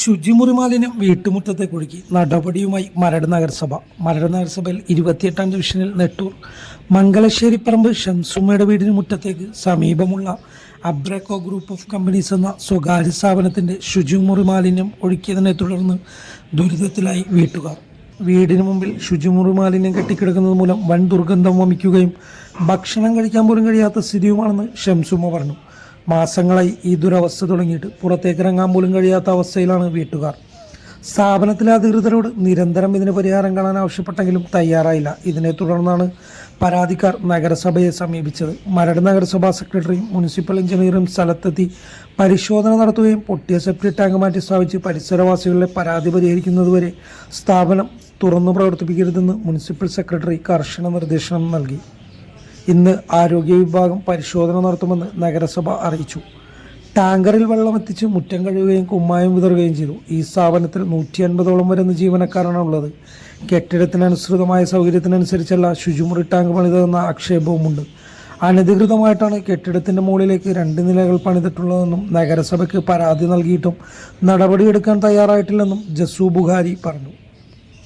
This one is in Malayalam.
ശുചിമുറി മാലിന്യം വീട്ടുമുറ്റത്തെ കുഴുക്കി നടപടിയുമായി മരട് നഗരസഭ. മരട് നഗരസഭയിൽ ഇരുപത്തിയെട്ടാം ഡിവിഷനിൽ നെട്ടൂർ മംഗലശ്ശേരിപ്പറമ്പ് ഷംസുമ്മയുടെ വീടിന് മുറ്റത്തേക്ക് സമീപമുള്ള അബ്രക്കോ ഗ്രൂപ്പ് ഓഫ് കമ്പനീസ് എന്ന സ്വകാര്യ സ്ഥാപനത്തിന്റെ ശുചിമുറി മാലിന്യം ഒഴുക്കിയതിനെ തുടർന്ന് ദുരിതത്തിലായി വീട്ടുകാർ. വീടിന് മുമ്പിൽ ശുചിമുറി മാലിന്യം കെട്ടിക്കിടക്കുന്നത് മൂലം വൻ ദുർഗന്ധം വമിക്കുകയും ഭക്ഷണം കഴിക്കാൻ പോലും കഴിയാത്ത സ്ഥിതിയുമാണെന്ന് ഷംസുമ്മ പറഞ്ഞു. മാസങ്ങളായി ഈ ദുരവസ്ഥ തുടങ്ങിയിട്ട് പുറത്തേക്ക് ഇറങ്ങാൻ പോലും കഴിയാത്ത അവസ്ഥയിലാണ് വീട്ടുകാർ. സ്ഥാപനത്തിലെ അധികൃതരോട് നിരന്തരം ഇതിന് പരിഹാരം കാണാൻ ആവശ്യപ്പെട്ടെങ്കിലും തയ്യാറായില്ല. ഇതിനെ തുടർന്നാണ് പരാതിക്കാർ നഗരസഭയെ സമീപിച്ചത്. മരട് നഗരസഭാ സെക്രട്ടറിയും മുനിസിപ്പൽ എഞ്ചിനീയറും സ്ഥലത്തെത്തി പരിശോധന നടത്തുകയും പൊട്ടിയ സെപ്റ്റി ടാങ്ക് മാറ്റി സ്ഥാപിച്ച് പരിസരവാസികളുടെ പരാതി പരിഹരിക്കുന്നതുവരെ സ്ഥാപനം തുറന്നു പ്രവർത്തിപ്പിക്കരുതെന്ന് മുനിസിപ്പൽ സെക്രട്ടറി കർശന നിർദ്ദേശം നൽകി. ഇന്ന് ആരോഗ്യ വിഭാഗം പരിശോധന നടത്തുമെന്ന് നഗരസഭ അറിയിച്ചു. ടാങ്കറിൽ വെള്ളമെത്തിച്ച് മുറ്റം കഴുകുകയും കുമ്മായം വിതറുകയും ചെയ്തു. ഈ സ്ഥാപനത്തിൽ നൂറ്റി അൻപതോളം വരുന്ന ജീവനക്കാരാണ് ഉള്ളത്. കെട്ടിടത്തിനനുസൃതമായ സൗകര്യത്തിനനുസരിച്ചല്ല ശുചിമുറി ടാങ്ക് പണിതതെന്ന ആക്ഷേപവുമുണ്ട്. അനധികൃതമായിട്ടാണ് കെട്ടിടത്തിന്റെ മുകളിലേക്ക് രണ്ട് നിലകൾ പണിതിട്ടുള്ളതെന്നും നഗരസഭയ്ക്ക് പരാതി നൽകിയിട്ടും നടപടിയെടുക്കാൻ തയ്യാറായിട്ടില്ലെന്നും ജസു ബുഖാരി പറഞ്ഞു.